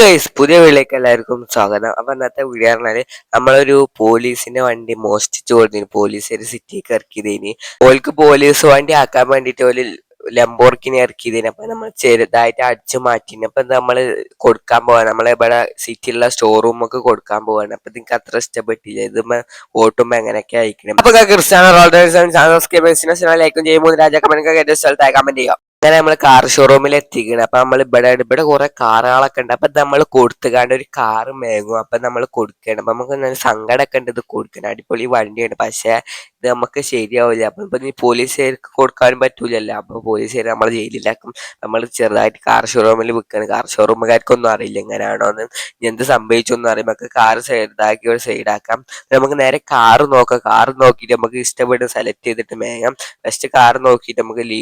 Guys പുതിയ വീട്ടിലേക്ക് എല്ലാവർക്കും സ്വാഗതം. അപ്പൊ ഇന്നത്തെ വീഡിയോ പറഞ്ഞാൽ നമ്മളൊരു പോലീസിന്റെ വണ്ടി മോഷ്ടിച്ചു കൊടുത്തിന്. പോലീസ് ഒരു സിറ്റി ഇറക്കിയതിന്. ഓൽക്ക് പോലീസ് വണ്ടി ആക്കാൻ വേണ്ടിട്ട് ഒരു ലംബോർക്കിനെ ഇറക്കിയതിന്. അപ്പൊ നമ്മൾ ചെറുതായിട്ട് അടിച്ചു മാറ്റിന്. അപ്പൊ നമ്മൾ കൊടുക്കാൻ പോവാണ്. നമ്മളെ ഇവിടെ സിറ്റിയിലുള്ള സ്റ്റോർ ഒക്കെ കൊടുക്കാൻ പോവാണ്. അപ്പൊ നിങ്ങൾക്ക് അത്ര ഇഷ്ടപ്പെട്ടില്ല. ഇത് ഓട്ടുമ്പോ എങ്ങനെയൊക്കെ അയക്കണം. അപ്പൊ ക്രിസ്ത്യാനോ റോൾഡേഴ്സ് ലൈക്കും ചെയ്യുമ്പോൾ രാജാക്കമ്മനൊക്കെ കമന്റ് ചെയ്യാം. അങ്ങനെ നമ്മൾ കാർ ഷോറൂമിൽ എത്തിക്കണം അപ്പൊ നമ്മൾ ഇവിടെ ഇവിടെ കുറെ കാറുകളൊക്കെ ഉണ്ട്. അപ്പൊ നമ്മൾ കൊടുത്തുകാണ്ട് ഒരു കാറ് മേങ്ങും. അപ്പൊ നമ്മൾ കൊടുക്കണം അപ്പൊ നമുക്ക് നല്ല സങ്കടമൊക്കെ ഉണ്ട് ഇത് കൊടുക്കണം. അടിപൊളി വണ്ടിയാണ്. പക്ഷെ നമുക്ക് ശരിയാവില്ല. അപ്പൊ ഇപ്പൊ നീ പോലീസുകാർക്ക് കൊടുക്കാനും പറ്റൂലല്ലോ. അപ്പൊ പോലീസുകാർ നമ്മളെ ജയിലിലാക്കും. നമ്മൾ ചെറുതായിട്ട് കാർ ഷോറൂമിൽ വിൽക്കണം കാർ ഷോറൂമുകാർക്കൊന്നും അറിയില്ല എങ്ങനെയാണോ എന്ന് എന്ത് സംഭവിച്ചൊന്നും അറിയാം നമുക്ക് കാർ സൈഡാക്കി ഒരു സൈഡാക്കാം നമുക്ക് നേരെ കാർ നോക്കാം. കാർ നോക്കിയിട്ട് നമുക്ക് ഇഷ്ടപ്പെട്ട് സെലക്ട് ചെയ്തിട്ട് മേങ്ങാം ഫസ്റ്റ് കാർ നോക്കിയിട്ട് നമുക്ക് ലീ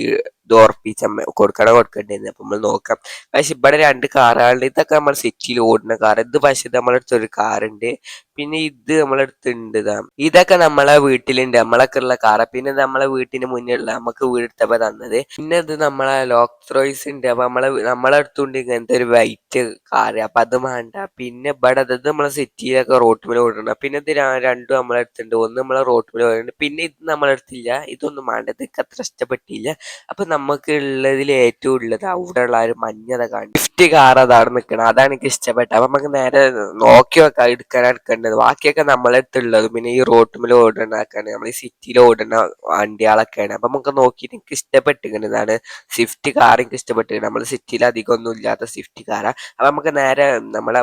ദോർപ്പിച്ച കൊടുക്കണ കൊടുക്കേണ്ടിരുന്നു അപ്പൊ നമ്മൾ നോക്കാം. പക്ഷെ ഇവിടെ രണ്ട് കാറുകളുണ്ട് ഇതൊക്കെ നമ്മൾ സിറ്റിയിൽ ഓടുന്ന കാർ ഇത് പക്ഷേ നമ്മളെ ഒരു കാറുണ്ട് പിന്നെ ഇത് നമ്മളെ അടുത്തുണ്ട് ഇതാ. ഇതൊക്കെ നമ്മളെ വീട്ടിലുണ്ട്. നമ്മളൊക്കെ ഉള്ള കാറ് പിന്നെ നമ്മളെ വീട്ടിന് മുന്നിലുള്ള നമുക്ക് വീടെടുത്തപ്പോ തന്നത്. പിന്നെ ഇത് നമ്മളെ ലോക്ക് ത്രോയ്സ് ഉണ്ട് അപ്പൊ നമ്മളെ നമ്മളെ അടുത്തുണ്ട് ഇങ്ങനത്തെ ഒരു വൈറ്റ് കാറ്. അപ്പൊ അത് വേണ്ട. പിന്നെ ഇവിടെ അതത് നമ്മളെ സിറ്റിയിലൊക്കെ റോട്ടുമിൽ ഓടണം പിന്നെ ഇത് രണ്ടും നമ്മളെ അടുത്തുണ്ട്. ഒന്ന് നമ്മളെ റോട്ടുമിൽ ഓടുന്നുണ്ട്. പിന്നെ ഇത് നമ്മളെ അടുത്തില്ല. ഇതൊന്നും വേണ്ട. ഇതൊക്കെ അത്ര ഇഷ്ടപ്പെട്ടില്ല. അപ്പൊ നമുക്ക് ഉള്ളതിൽ ഏറ്റവും ഉള്ളത് അവിടെ ഉള്ള ഒരു മഞ്ഞത കാണും ഗിഫ്റ്റ് കാർ അതാണ് നിൽക്കണം അതാണ് എനിക്ക് ഇഷ്ടപ്പെട്ടത്. അപ്പൊ നമുക്ക് നേരെ നോക്കി വെക്കാം. എടുക്കാൻ എടുക്കേണ്ടത്. ബാക്കിയൊക്കെ നമ്മളെ അടുത്തുള്ളത്. പിന്നെ ഈ റോഡ് മേലെ ഓടണക്കാണ് നമ്മൾ സിറ്റിയിൽ ഓടുന്ന വണ്ടികളൊക്കെയാണ്. അപ്പൊ നമുക്ക് നോക്കിയിട്ട് എനിക്ക് ഇഷ്ടപ്പെട്ടിരിക്കുന്നത് ഇതാണ് സ്വിഫ്റ്റ് കാർ എനിക്ക് ഇഷ്ടപ്പെട്ടിരിക്കുന്നത്. നമ്മൾ സിറ്റിയിൽ അധികം ഒന്നും ഇല്ലാത്ത സ്വിഫ്റ്റ് കാറാ അപ്പൊ നമുക്ക് നേരെ നമ്മളെ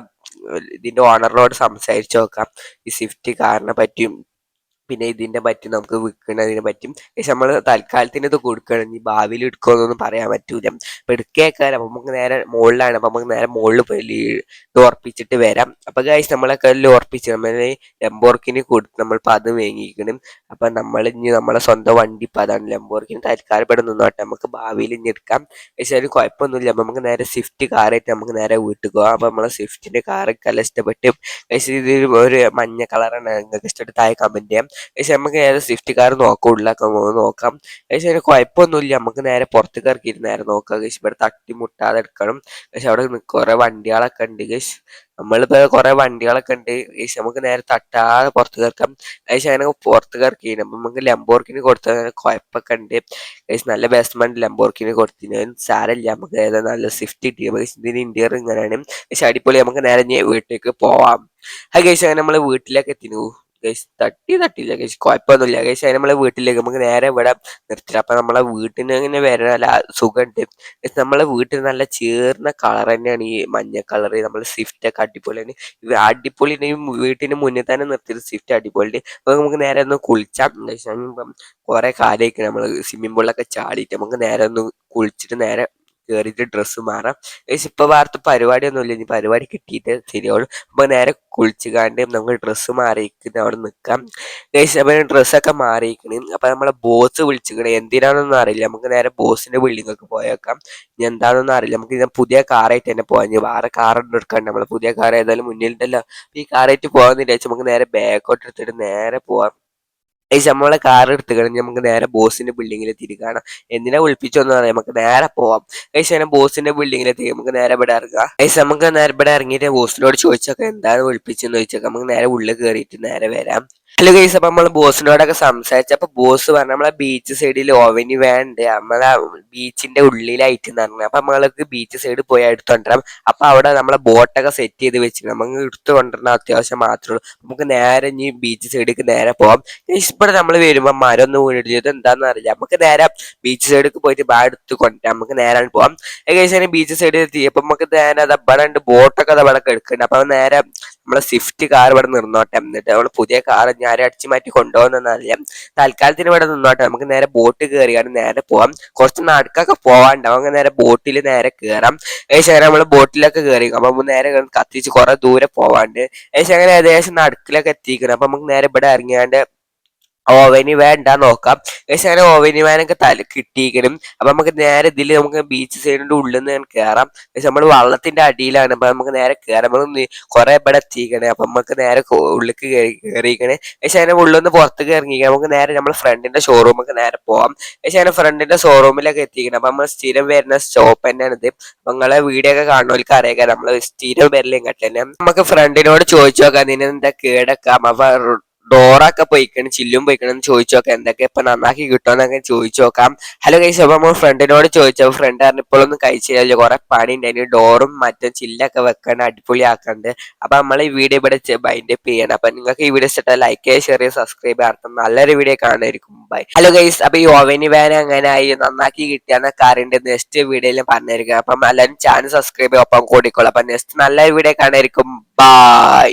ഇതിന്റെ ഓണറിനോട് സംസാരിച്ചു നോക്കാം. ഈ സ്വിഫ്റ്റ് കാറിനെ പറ്റിയും പിന്നെ ഇതിന്റെ പറ്റി നമുക്ക് വിൽക്കുന്നതിനെ പറ്റും പക്ഷെ നമ്മൾ തൽക്കാലത്തിന് ഇത് കൊടുക്കണം. ഇനി ഭാവിയിൽ എടുക്കുമെന്നൊന്നും പറയാൻ പറ്റൂല. അപ്പൊ എടുക്കേക്കാരം. അപ്പൊ നമുക്ക് നേരെ മുകളിലാണ് അപ്പൊ നമുക്ക് നേരെ മുകളിൽ പോയി ഇത് ഉറപ്പിച്ചിട്ട് വരാം. അപ്പൊ ഗൈസ് നമ്മളെ കല്ലിൽ ഉറപ്പിച്ച്. നമ്മൾ ലംബോർക്കിന് കൊടുത്ത് നമ്മളിപ്പോ അത് വേങ്ങിക്കണം. അപ്പൊ നമ്മൾ ഇനി നമ്മളെ സ്വന്തം വണ്ടി ഇപ്പൊ അതാണ് ലംബോർക്കിന് തൽക്കാലം നിന്നോട്ടെ. നമുക്ക് ഭാവിയിൽ ഇനി എടുക്കാം. പക്ഷെ അതിന് കുഴപ്പമൊന്നുമില്ല. നമുക്ക് നേരെ സ്വിഫ്റ്റ് കാറായിട്ട് നമുക്ക് നേരെ വീട്ടിൽ പോകാം അപ്പൊ നമ്മളെ സ്വിഫ്റ്റിന്റെ കാറൊക്കെ എല്ലാം ഇഷ്ടപ്പെട്ട് പക്ഷെ ഇത് ഒരു മഞ്ഞ കളറാണ്. നിങ്ങൾക്ക് ഇഷ്ടപ്പെട്ട് താഴെ കമന്റ് ചെയ്യാം. പക്ഷെ നമുക്ക് നേരെ സ്വിഫ്റ്റ് കാർ നോക്കാം ഉള്ളിലൊക്കെ നോക്കാം. പക്ഷെ അതിന് കുഴപ്പമൊന്നുമില്ല. നമുക്ക് നേരെ പുറത്തേക്ക് ഇറക്കിയിട്ട് നേരെ നോക്കാം പക്ഷെ ഇവിടെ തട്ടി മുട്ടാതെ എടുക്കണം. പക്ഷെ അവിടെ കുറെ വണ്ടികളൊക്കെ ഉണ്ട് ഗൈസ് നമ്മളിപ്പോ കുറെ വണ്ടികളൊക്കെ ഉണ്ട്. പക്ഷെ നമുക്ക് നേരെ തട്ടാതെ പുറത്ത് ഇറക്കാം. പക്ഷെ അങ്ങനെ പുറത്ത് ഇറക്കി അപ്പൊ നമുക്ക് ലംബോർക്കിന് കൊടുത്താൽ കുഴപ്പമൊക്കെ ഉണ്ട്. പക്ഷെ നല്ല ബെസ്റ്റ്മെന്റ് ലംബോർക്കിന് കൊടുത്തിന്. സാരമില്ല. നമുക്ക് ഏതാ നല്ല സ്വിഫ്റ്റ് കിട്ടി. പക്ഷെ ഇതിന് ഇന്റീരിയർ ഇങ്ങനെയാണ് പക്ഷെ അടിപൊളി. നമുക്ക് നേരെ വീട്ടിലേക്ക് പോവാം. അത് കഴിച്ചാൽ നമ്മൾ വീട്ടിലേക്ക് എത്തിനു. ഗൈസ് തട്ടി തട്ടില്ല ഗൈസ് കുഴപ്പമൊന്നുമില്ല ഗൈസ് അതിന് നമ്മളെ വീട്ടിലേക്ക് നമുക്ക് നേരെ ഇവിടെ നിർത്തില്ല അപ്പൊ നമ്മളെ വീട്ടിന് ഇങ്ങനെ വരാൻ നല്ല സുഖമുണ്ട്. നമ്മളെ വീട്ടിൽ നല്ല ചേർന്ന കളർ തന്നെയാണ് ഈ മഞ്ഞ കളർ നമ്മൾ സ്വിഫ്റ്റ് ഒക്കെ അടിപൊളിയാണ്. അടിപൊളി വീട്ടിന് മുന്നേ തന്നെ നിർത്തിയത് സ്വിഫ്റ്റ് അടിപൊളി അപ്പൊ നമുക്ക് നേരെ ഒന്ന് കുളിച്ചാം. ഗൈസ് ഇപ്പം കുറെ കാലമായിട്ട് നമ്മൾ സ്വിമ്മിംഗ് പൂളിലൊക്കെ ചാടിയിട്ട്. നമുക്ക് നേരെ ഒന്ന് കുളിച്ചിട്ട് നേരെ കയറിയിട്ട് ഡ്രസ്സ് മാറാം. ഏകദേശം ഇപ്പൊ വാർത്ത പരിപാടിയൊന്നുമില്ല. ഇനി പരിപാടി കിട്ടിയിട്ട് ശരിയാവുള്ളൂ. അപ്പൊ നേരെ കുളിച്ച് കാണ്ട് നമുക്ക് ഡ്രസ്സ് മാറിയിരിക്കുന്ന. അവിടെ നിൽക്കാം. ഗൈസ് അപ്പൊ ഡ്രസ്സൊക്കെ മാറിയിരിക്കണ് അപ്പൊ നമ്മളെ ബോസ് വിളിച്ചിക്കണ് എന്തിനാണെന്നൊന്നും അറിയില്ല. നമുക്ക് നേരെ ബോസിന്റെ ബിൽഡിംഗ് ഒക്കെ പോയേക്കാം ഇനി എന്താണെന്നൊന്നും അറിയില്ല. നമുക്ക് ഇതിനെ പുതിയ കാറായിട്ട് തന്നെ പോകാം ഇനി വേറെ കാർ എടുക്കണ്ട. നമ്മളെ പുതിയ കാർ ഏതായാലും മുന്നിലുണ്ടല്ലോ. ഈ കാറായിട്ട് പോകാമെന്ന് വെച്ചാൽ നമുക്ക് നേരെ ബാക്കോട്ട് എടുത്തിട്ട് നേരെ പോവാം. ഗൈസ് നമ്മളെ കാർ എടുത്ത് നമുക്ക് നേരെ ബോസിന്റെ ബിൽഡിങ്ങിൽ തിരികാണ് എന്തിനാ വിളിപ്പിച്ചൊന്നും അറിയാം നമുക്ക് നേരെ പോവാം. ഗൈസ് അങ്ങനെ ബോസിന്റെ ബിൽഡിങ്ങിൽ എത്തി നമുക്ക് നേരെ ഇവിടെ ഇറങ്ങാം. ഗൈസ് നമുക്ക് നേരെ ഇവിടെ ഇറങ്ങിയിട്ട് ബോസിനോട് ചോദിച്ചൊക്കെ എന്താണ് വിളിപ്പിച്ചെന്ന് ചോദിച്ചൊക്കെ. നമുക്ക് നേരെ ഉള്ളിൽ കയറിയിട്ട് നേരെ വരാം. ഹലോ ഗൈസ് അപ്പൊ നമ്മൾ ബോസിനോടൊക്കെ സംസാരിച്ചപ്പോ ബോസ് പറഞ്ഞു നമ്മളെ ബീച്ച് സൈഡിൽ ഓവനി വേണ്ട? നമ്മളെ ബീച്ചിന്റെ ഉള്ളിലായിട്ട് പറഞ്ഞു. അപ്പൊ നമ്മൾക്ക് ബീച്ച് സൈഡ് പോയി എടുത്തോണ്ടിരാം. അപ്പൊ അവിടെ നമ്മളെ ബോട്ടൊക്കെ സെറ്റ് ചെയ്ത് വെച്ചിട്ട് നമുക്ക് എടുത്തു കൊണ്ടുവരുന്ന അത്യാവശ്യം മാത്രമേ ഉള്ളൂ. നമുക്ക് നേരെ ഇനി ബീച്ച് സൈഡിലേക്ക് നേരെ പോവാം. ഇവിടെ നമ്മൾ വരുമ്പോ മരം ഒന്ന് വീണിട്ട് ഇത് എന്താണെന്ന് അറിയില്ല. നമുക്ക് നേരെ ബീച്ച് സൈഡിലേക്ക് പോയിട്ട് ബാ എടുത്ത് കൊണ്ടുവരാം. നമുക്ക് നേരെ പോവാം. ഏകദേശം ബീച്ച് സൈഡിൽ എത്തി. അപ്പൊ നമുക്ക് നേരെ അത് ഇവിടെ ഉണ്ട് ബോട്ടൊക്കെ അത് ഇവിടെ എടുക്കുന്നുണ്ട് അപ്പൊ നേരെ നമ്മളെ സ്വിഫ്റ്റ് കാർ ഇവിടെ നിർന്നോട്ടെ എന്നിട്ട് നമ്മൾ പുതിയ കാർ ഞാൻ അടിച്ചു മാറ്റി കൊണ്ടുപോകുന്നറിയാം തൽക്കാലത്തിന് ഇവിടെ നിന്നോട്ടെ. നമുക്ക് നേരെ ബോട്ട് കയറിയാണ് നേരെ പോവാം. കുറച്ച് നടക്കൊക്കെ പോവാണ്ടാവും. അങ്ങനെ നേരെ ബോട്ടിൽ നേരെ കയറാം ഏകദേശം അങ്ങനെ നമ്മൾ ബോട്ടിലൊക്കെ കയറി അപ്പൊ നേരെ കത്തിച്ച് കുറെ ദൂരെ പോവാണ്ട്. ഏകദേശം അങ്ങനെ ഏകദേശം നടുക്കിലൊക്കെ എത്തിക്കണം അപ്പൊ നമുക്ക് നേരെ ഇവിടെ ഇറങ്ങിയാണ്ട് ഓവനി വേണ്ട നോക്കാം. പക്ഷെ അങ്ങനെ ഓവനി വാനൊക്കെ തല കിട്ടിയിരിക്കണം. അപ്പൊ നമുക്ക് നേരെ ഇതിൽ നമുക്ക് ബീച്ച് സൈഡിന്റെ ഉള്ളിൽ നിന്ന് കയറാം പക്ഷെ നമ്മൾ വള്ളത്തിന്റെ അടിയിലാണ്. അപ്പൊ നമുക്ക് നേരെ കയറാം നമ്മൾ കുറെ ഇവിടെ എത്തിക്കണേ അപ്പൊ നമുക്ക് നേരെ ഉള്ളിക്ക് കയറിയിരിക്കണേ പക്ഷെ അതിന്റെ ഉള്ളിൽ നിന്ന് പുറത്തേക്ക് കയറിയിരിക്കണം നമുക്ക് നേരെ നമ്മുടെ ഫ്രണ്ടിന്റെ ഷോറൂമൊക്കെ നേരെ പോവാം. പക്ഷെ അതിന്റെ ഫ്രണ്ടിന്റെ ഷോറൂമിലൊക്കെ എത്തിക്കണം അപ്പൊ നമ്മൾ സ്ഥിരം വരുന്ന സ്റ്റോപ്പ് തന്നെയാണ് ഇത്. നിങ്ങളെ വീഡിയോ ഒക്കെ കാണുന്നവർക്ക് അറിയാം. നമ്മൾ സ്ഥിരം വരില്ല ഇങ്ങോട്ട് തന്നെ. നമുക്ക് ഫ്രണ്ടിനോട് ചോദിച്ചു നോക്കാം. നിന്നെന്താ കേടക്കാം? അപ്പൊ ഡോറൊക്കെ പോയിക്കണം ചില്ലും പോയിക്കണം എന്ന് ചോദിച്ചു നോക്കാം എന്തൊക്കെ ഇപ്പൊ നന്നാക്കി കിട്ടുമെന്നൊക്കെ ചോദിച്ചു നോക്കാം ഹലോ കൈസ് അപ്പൊ നമ്മൾ ഫ്രണ്ടിനോട് ചോദിച്ചു ഫ്രണ്ട് പറഞ്ഞു ഇപ്പോഴൊന്നും കഴിച്ചില്ല കുറെ പണി ഉണ്ടായിരുന്നു ഡോറും മറ്റും ചില്ലൊക്കെ വെക്കണം അടിപൊളിയാക്കണ്ട്. അപ്പൊ നമ്മൾ ഈ വീഡിയോ ഇവിടെ ബൈൻഡ് അപ്പ് ചെയ്യണം. അപ്പൊ നിങ്ങൾക്ക് ഈ വീഡിയോ ഇഷ്ടം ലൈക്ക് ചെയ്യുക ഷെയർ സബ്സ്ക്രൈബ് ചെയ്യാം നല്ലൊരു വീഡിയോ കാണുമായിരിക്കും ബൈ ഹലോ ഗൈസ് അപ്പൊ ഈ ഓവനി വാൻ അങ്ങനെ ആയി? നന്നാക്കി കിട്ടിയാന്ന കാറിന്റെ നെക്സ്റ്റ് വീഡിയോയിലും പറഞ്ഞിരിക്കുക അപ്പം എല്ലാവരും ചാനൽ സബ്സ്ക്രൈബ് ഒപ്പം കൂടിക്കോളാം. അപ്പൊ നെക്സ്റ്റ് നല്ലൊരു വീഡിയോ കാണായിരിക്കും ബൈ